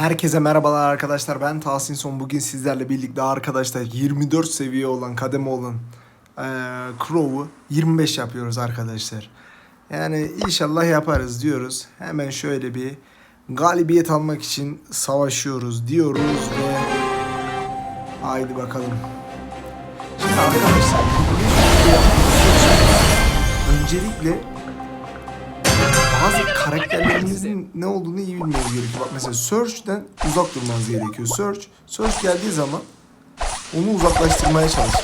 Herkese merhabalar arkadaşlar. Ben Tahsin Son. Bugün sizlerle birlikte arkadaşlar 24 seviye olan, kademe olan eee Crow'u 25 yapıyoruz arkadaşlar. Yani inşallah yaparız diyoruz. Hemen şöyle bir galibiyet almak için savaşıyoruz diyoruz ve haydi bakalım. Şimdi arkadaşlar öncelikle bazı karakterlerimizin ne olduğunu iyi bilmemiz gerekiyor. Bak mesela Search'ten uzak durmanız gerekiyor. Search, Search geldiği zaman onu uzaklaştırmaya çalışın.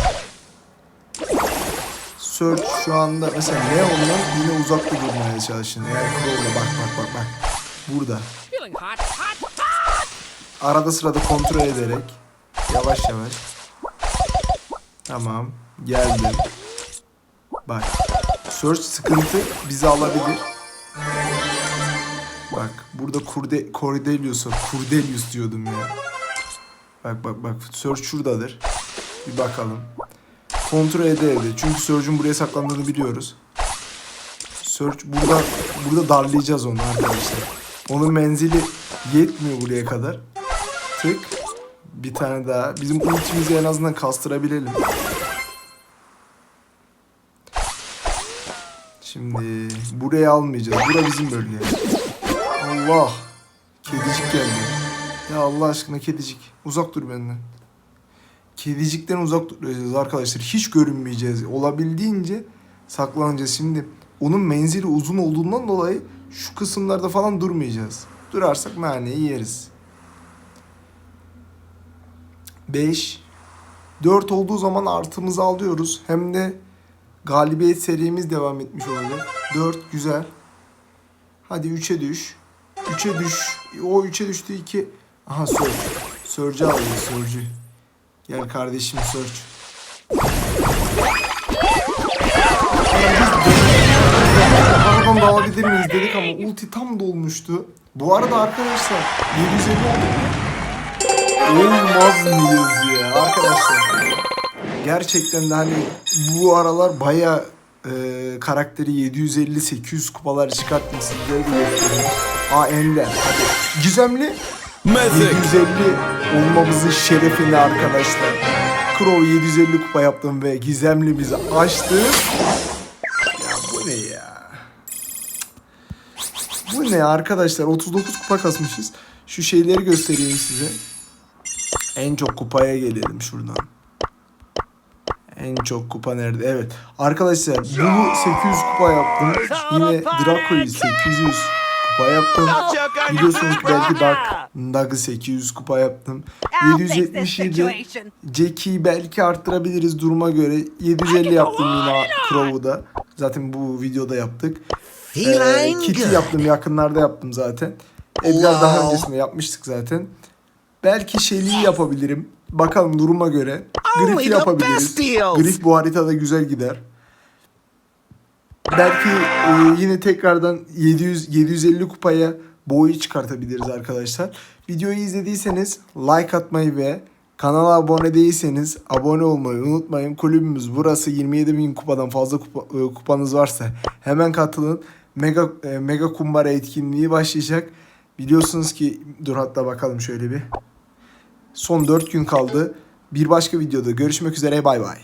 Search şu anda mesela Neon'dan yine uzakta durmaya çalışın. Eğer Crow'la bak bak bak bak. Burada. Arada sırada kontrol ederek yavaş yavaş. Tamam. Geldim. Bak. Search sıkıntı bizi alabilir. Bak burada Kurde, Cordelius var. Cordelius diyordum ya. Bak bak bak. Search şuradadır. Bir bakalım. Kontrol ede ede. Çünkü Search'ün buraya saklandığını biliyoruz. Search burada burada darlayacağız onu arkadaşlar. Onun menzili yetmiyor buraya kadar. Tık. Bir tane daha. Bizim ultimizi en azından kastırabilelim. Şimdi buraya almayacağız. Bura bizim bölge. Allah. Kedicik geldi. Ya Allah aşkına kedicik. Uzak dur benden. Kedicikten uzak duracağız arkadaşlar. Hiç görünmeyeceğiz. Olabildiğince saklanacağız. Şimdi onun menzili uzun olduğundan dolayı şu kısımlarda falan durmayacağız. Durarsak naneyi yeriz. 5 4 olduğu zaman artımızı alıyoruz. Hem de galibiyet serimiz devam etmiş olacak. 4 güzel. Hadi 3'e düş. 3'e düş. O 3'e düştü 2. Aha Surge. Surge'ı alıyor Surge'ı. Gel kardeşim Surge. Aradan dağılabilir miyiz dedik ama ulti tam dolmuştu. Bu arada arkadaşlar 750 oldu. Olmaz mıyız ya arkadaşlar? Gerçekten de hani bu aralar baya e, karakteri 750-800 kupalar çıkarttım sizlere de göstereyim. Aa Ender. Hadi. Gizemli 750 olmamızın şerefine arkadaşlar. Crow 750 kupa yaptım ve gizemlimizi açtım. Ya bu ne ya? Bu ne arkadaşlar? 39 kupa kasmışız. Şu şeyleri göstereyim size. En çok kupaya gelelim şuradan. En çok kupa nerede? Evet. Arkadaşlar bunu 800 kupa yaptım. Yine Draco'yu 800 kupa yaptım. Biliyorsunuz ki belki Dark Dag'ı 800 kupa yaptım. I'll fix this 777 situation. Jackie'yi belki arttırabiliriz duruma göre. 750 yaptım yine Crow'u da. Zaten bu videoda yaptık. Ee, Kitty yaptım yakınlarda yaptım zaten. Edgar daha öncesinde yapmıştık zaten. Belki Shelly'yi yapabilirim. Bakalım duruma göre. The yapabiliriz. Griff bu haritada güzel gider. Belki e, yine tekrardan 700 750 kupaya boyu çıkartabiliriz arkadaşlar. Videoyu izlediyseniz like atmayı ve kanala abone değilseniz abone olmayı unutmayın. Kulübümüz burası 27 bin kupadan fazla kupa- e, kupanız varsa hemen katılın. Mega e, mega kumbara etkinliği başlayacak. Biliyorsunuz ki dur hatta bakalım şöyle bir. Son 4 gün kaldı. Bir başka videoda görüşmek üzere bay bay.